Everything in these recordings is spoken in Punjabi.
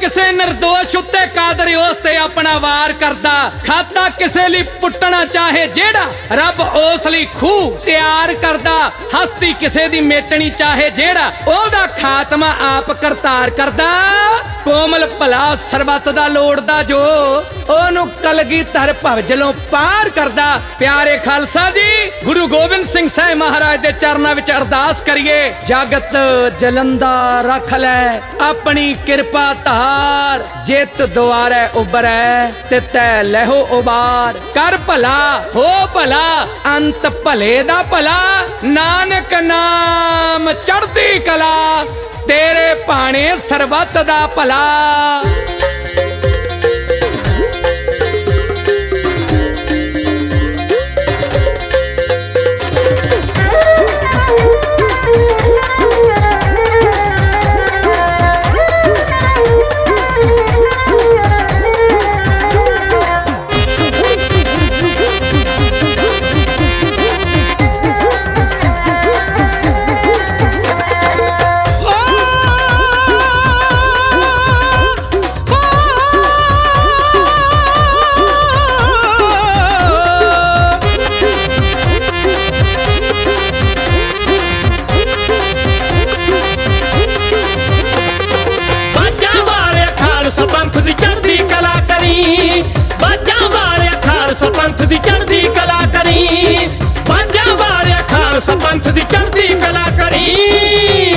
ਕਿਸੇ ਨਿਰਦੋਸ਼ ਉੱਤੇ ਕਾਦਰ ਉਸ ਤੇ ਆਪਣਾ ਵਾਰ ਕਰਦਾ। ਖਾਤਾ ਕਿਸੇ ਲਈ ਪੁੱਟਣਾ ਚਾਹੇ ਜਿਹੜਾ ਰੱਬ ਉਸ ਲਈ ਖੂਹ ਤਿਆਰ ਕਰਦਾ। ਹਸਤੀ ਕਿਸੇ ਦੀ ਮੇਟਣੀ ਚਾਹੇ ਜਿਹੜਾ ਉਹਦਾ ਖਾਤਮਾ ਆਪ ਕਰਤਾਰ ਕਰਦਾ। ਕੋਮਲ ਭਲਾ ਸਰਬੱਤ ਦਾ ਲੋੜਦਾ ਜੋ ਉਹਨੂੰ ਕਲਗੀ ਧਰ ਭਵਜਲੋਂ ਪਾਰ ਕਰਦਾ। ਪਿਆਰੇ ਖਾਲਸਾ ਜੀ, ਗੁਰੂ ਗੋਬਿੰਦ ਸਿੰਘ ਸਾਹਿਬ ਮਹਾਰਾਜ ਦੇ ਚਰਨਾਂ ਵਿੱਚ ਅਰਦਾਸ ਕਰੀਏ, ਜਗਤ ਜਲੰਦਾ ਰੱਖ ਲੈ, ਆਪਣੀ ਕਿਰਪਾ ਧਾਰ ਜਿਤ ਦੁਆਰੇ ਉਬਰੈ ਤੇ ਤੈ ਲਹੋ ਉਬਾਰ। ਕਰ ਭਲਾ, ਹੋ ਭਲਾ, ਅੰਤ ਭਲੇ ਦਾ ਭਲਾ। ਨਾਨਕ ਨਾਮ ਚੜ੍ਹਦੀ ਕਲਾ, ਤੇਰੇ ਭਾਣੇ ਸਰਬੱਤ ਦਾ ਭਲਾ। ਪੰਥ ਦੀ ਚੜ੍ਹਦੀ ਕਲਾ ਕਰੀ। ਬਾਜਾਂ ਵਾਲਿਆ ਖਾਲਸਾ ਪੰਥ ਦੀ ਚੜ੍ਹਦੀ ਕਲਾ ਕਰੀ।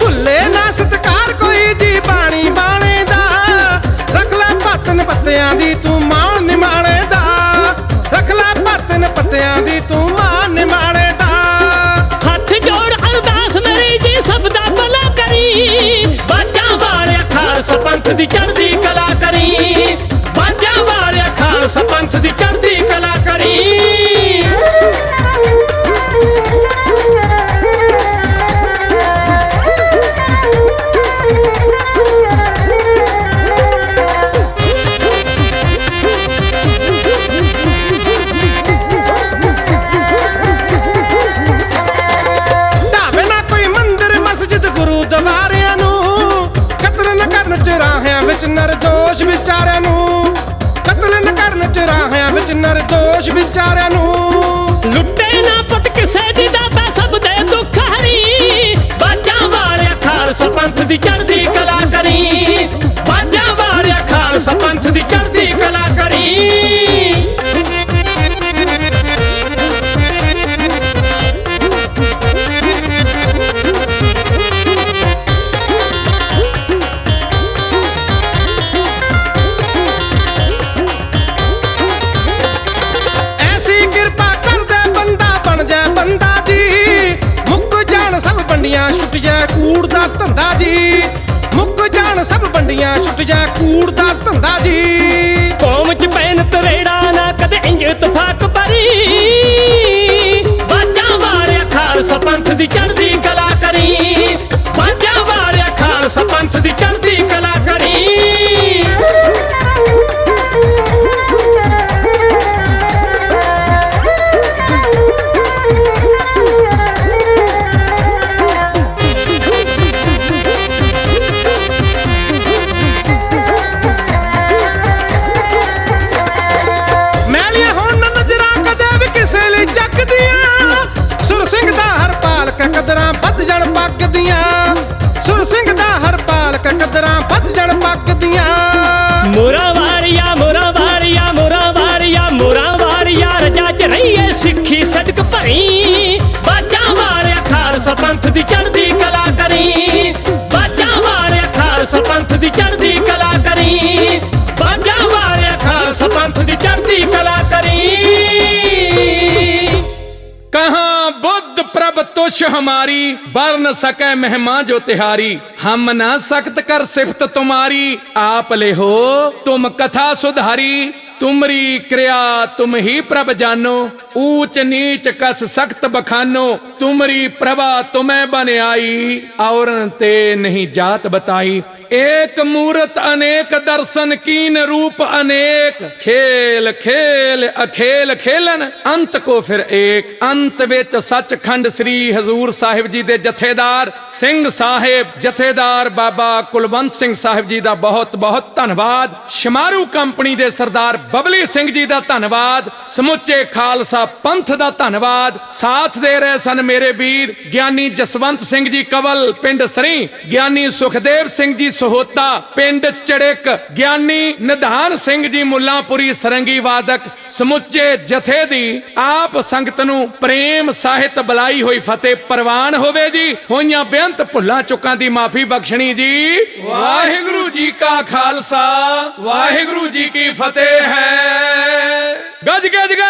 ਭੁੱਲੇ ਨਾ ਸਤਕਾਰ ਕੋਈ ਜੀ ਬਾਣੀ ਬਾਣੇ ਦਾ। ਰੱਖ ਲੈ ਪਤਨ ਦੀ ਤੂੰ ਖਾਲਸਾ ਪੰਥ ਚਰਾਹਿਆਂ ਵਿੱਚ ਨਰਦੋਸ਼ ਵਿਚਾਰਿਆਂ ਨੂੰ। ਲੁੱਟੇ ਨਾ ਪੁੱਤ ਕਿਸੇ ਦੀ ਦਾਤਾ ਸਭ ਦੇ ਦੁੱਖ ਹਰੀ। ਬਾਜਾਂ ਵਾਲਿਆ ਖਾਲਸਾ ਪੰਥ ਦੀ ਚੜ੍ਹਦੀ ਕਲਾ irmandade. ਸਰਪੰਥ ਦੀ ਚੜਦੀ ਕਲਾ ਕਰੀ। ਬਾਜਾਂ ਵਾਲਿਆ ਖਾਲਸਾ ਪੰਥ ਦੀ ਚੜਦੀ ਕਲਾ ਕਰੀ। ਬਾਜਾਂ ਵਾਲਿਆ ਖਾਲਸਾ ਪੰਥ ਦੀ ਚੜਦੀ ਕਲਾ ਕਰੀ। ਕਹਾ ਬੁੱਧ ਪ੍ਰਭ ਤੁਸ਼ ਹਮਾਰੀ, ਬਰ ਨ ਸਕੈ ਮਹਿਮਾ ਜੋ ਤਿਹਾਰੀ। ਹਮ ਨਾ ਸਕਤ ਕਰ ਸਿਫਤ ਤੁਮਾਰੀ, ਆਪ ਲੈ ਹੋ ਤੁਮ ਕਥਾ ਸੁਧਾਰੀ। ਤੁਮਰੀ ਕਿਰਿਆ ਤੁਮ ਹੀ ਪ੍ਰਭ ਜਾਨੋ ਊਚ ਨੀਚ ਕਸ ਸਖਤ ਬਖਾਨੋ, ਤੁਮਰੀ ਪ੍ਰਭਾ ਤੁਮੈ ਬਨ ਆਈ, ਔਰਨ ਤੇ ਨਹੀਂ ਜਾਤ ਬਤਾਈ। ਏਕ ਮੂਰਤ ਅਨੇਕ ਦਰਸ਼ਨ ਕੀਨ ਰੂਪ ਅਨੇਕ, ਖੇਲ ਖੇਲ ਅਖੇਲ ਖੇਲਨ, ਅੰਤ ਕੋ ਫਿਰ ਏਕ। ਅੰਤ ਵਿੱਚ ਸੱਚਖੰਡ ਸ੍ਰੀ ਹਜ਼ੂਰ ਸਾਹਿਬ ਜੀ ਦੇ ਜਥੇਦਾਰ ਸਿੰਘ ਸਾਹਿਬ, ਜਥੇਦਾਰ ਬਾਬਾ ਕੁਲਵੰਤ ਸਿੰਘ ਸਾਹਿਬ ਜੀ ਦਾ ਬਹੁਤ ਬਹੁਤ ਧੰਨਵਾਦ। ਸ਼ਮਾਰੂ ਕੰਪਨੀ ਦੇ ਸਰਦਾਰ ਬਬਲੀ ਸਿੰਘ ਜੀ ਦਾ ਧੰਨਵਾਦ। ਸਮੁੱਚੇ ਖਾਲਸਾ ਪੰਥ ਦਾ ਧੰਨਵਾਦ ਸਾਥ ਦੇ ਰਹੇ ਸਨ ਮੇਰੇ ਵੀਰ ਗਿਆਨੀ ਜਸਵੰਤ ਸਿੰਘ ਜੀ ਕਵਲ, ਪਿੰਡ ਸਰੀ, ਗਿਆਨੀ ਸੁਖਦੇਵ ਸਿੰਘ ਜੀ ਸਹੋਤਾ, ਪਿੰਡ ਚੜਿਕ, ਗਿਆਨੀ ਨਿਧਾਨ ਸਿੰਘ ਜੀ ਮੁੱਲਾਂਪੁਰੀ ਸਰੰਗੀ ਵਾਦਕ, ਸਮੁੱਚੇ ਜਥੇ ਦੀ ਆਪ ਸੰਗਤ ਨੂੰ ਪ੍ਰੇਮ ਸਾਹਿਤ ਬੁਲਾਈ ਹੋਈ ਫਤਿਹ ਪ੍ਰਵਾਨ ਹੋਵੇ ਜੀ। ਹੋਈਆਂ ਬੇਅੰਤ ਭੁੱਲਾਂ ਚੁੱਕਾਂ ਦੀ ਮਾਫੀ ਬਖਸ਼ਣੀ ਜੀ। ਵਾਹਿਗੁਰੂ ਜੀ ਕਾ ਖਾਲਸਾ, ਵਾਹਿਗੁਰੂ ਜੀ ਕੀ ਫਤਿਹ ਹੈ। ਗਜ ਗੱਜ ਕੇ